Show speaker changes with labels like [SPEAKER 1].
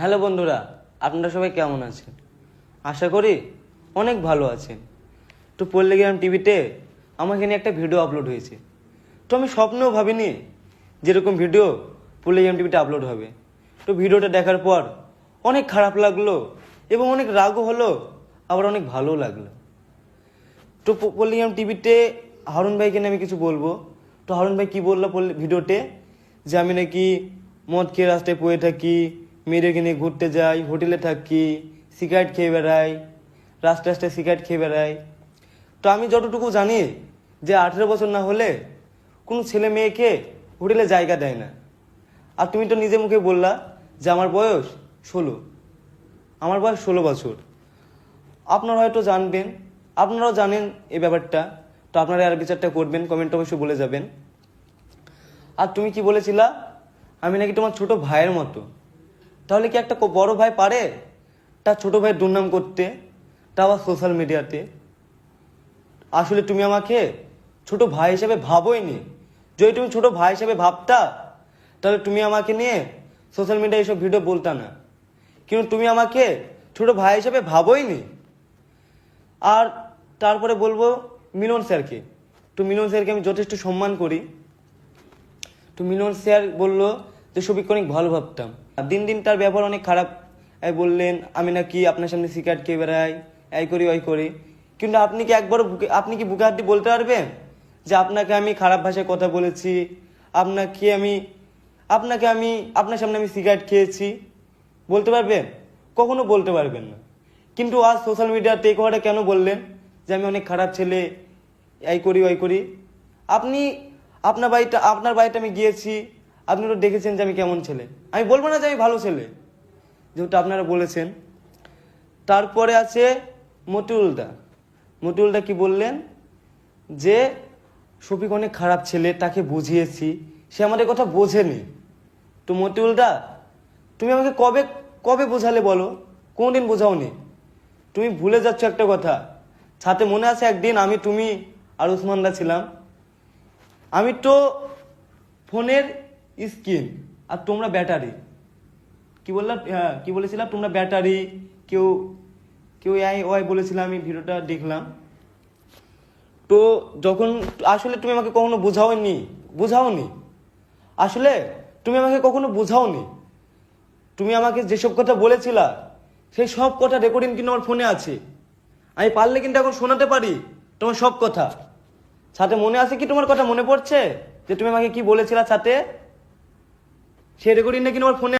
[SPEAKER 1] Hello বন্ধুরা, আপনারা সবাই কেমন আছেন? আশা করি অনেক ভালো আছেন। তো পড়লে গেলাম টিভিতে আমাকে নিয়ে একটা ভিডিও আপলোড হয়েছে। তো আমি স্বপ্নেও ভাবিনি যেরকম ভিডিও পড়লে গেলাম টিভিতে আপলোড হবে। তো ভিডিওটা দেখার পর অনেক খারাপ লাগল এবং অনেক রাগও হলো, আবার অনেক ভালোও লাগল। তো পল্লিগ্রাম টিভিতে হারুন ভাইকে আমি কিছু বলব। তো হারুন ভাই কি বলল ভিডিওতে? যে আমি নাকি মদ খেয়ে রাস্তায় পড়ে থাকি মেয়েদেরকে নিয়ে ঘুরতে যাই, হোটেলে থাকি, সিগারেট খেয়ে বেড়াই, রাস্তায় রাস্তায় সিগারেট খেয়ে বেড়াই। তো আমি যতটুকু জানি যে আঠেরো বছর না হলে কোনো ছেলে মেয়েকে হোটেলে জায়গা দেয় না। আর তুমি তো নিজে মুখে বললা যে আমার বয়স ষোলো। আমার বয়স ষোলো বছর। আপনারা হয়তো জানবেন, আপনারাও জানেন এই ব্যাপারটা। তো আপনারা আর বিচারটা করবেন কমেন্ট অবশ্যই বলে যাবেন। আর তুমি কি বলেছিলা? আমি নাকি তোমার ছোট ভাইয়ের মতো। তাহলে কি একটা বড় ভাই পারে? তার ছোট ভাই দুর্নাম করতে তা আবার সোশ্যাল মিডিয়াতে আসলে তুমি আমাকে ছোট ভাই হিসেবে ভাবোই নি যদি তুমি ছোট ভাই হিসেবে ভাবতা, তাহলে তুমি আমাকে নিয়ে সোশ্যাল মিডিয়ায় এইসব ভিডিও বলতা না। কিন্তু তুমি আমাকে ছোট ভাই হিসেবে ভাবোই নি আর তারপরে বলব মিলন স্যারকে। তো মিলন স্যারকে আমি যথেষ্ট সম্মান করি। তো মিলন স্যার বলল যে সবিককে অনেক ভালো ভাবতাম। দিন দিন তার ব্যবহার অনেক খারাপ। বললেন, আমি নাকি আপনার সামনে সিগারেট খেয়ে বেড়াই, এই করি, ওই করি। কিন্তু আপনি কি একবার আপনি কি বুকে হাত বলতে পারবেন যে, আপনাকে আমি খারাপ ভাষায় কথা বলেছি? আপনাকে আমি আপনাকে আমি আপনার সামনে আমি সিগারেট খেয়েছি? বলতে পারবেন? কখনো বলতে পারবেন না। কিন্তু আজ সোশ্যাল মিডিয়াতে টেক কথাটা কেন বললেন? যে, আমি অনেক খারাপ ছেলে, এই করি, ওই করি। আপনি আপনার বাড়িটা আপনার বাড়িতে আমি গিয়েছি আপনি তো দেখেছেন যে আমি কেমন ছেলে। আমি বলব না যে আমি ভালো ছেলে। যেহেতু আপনারা বলেছেন। তারপরে আছে মতিউলদা মতিউলদা কি বললেন? যে, শফিক অনেক খারাপ ছেলে, তাকে বুঝিয়েছি। সে আমাদের কথা বোঝেনি। তো মতিউলদা তুমি আমাকে কবে কবে বোঝালে বলো? কোনদিন বোঝাওনি। তুমি ভুলে যাচ্ছ একটা কথা। সাথে মনে আছে একদিন আমি, তুমি আর উসমানদা ছিলাম। আমি তো ফোনের স্ক্রিন আর তোমরা ব্যাটারি। কি বললাম? হ্যাঁ কি বলেছিলাম? তোমরা ব্যাটারি, কেউ কেউ আই ওয়াই বলেছিলাম আমি ভিডিওটা দেখলাম। তো যখন, আসলে তুমি আমাকে কখনো বোঝাওনি? বোঝাওনি? আসলে তুমি আমাকে কখনো বোঝাওনি? তুমি আমাকে যেসব কথা বলেছিলা, সেই সব কথা রেকর্ডিং কিন্তু আমার ফোনে আছে। আমি পারলে কিন্তু এখন শোনাতে পারি তোমার সব কথা। সাথে মনে আছে কি তোমার কথা মনে পড়ছে? যে তুমি আমাকে কি বলেছিলা সাথে? রেকর্ডিংটা নাকি ফোনে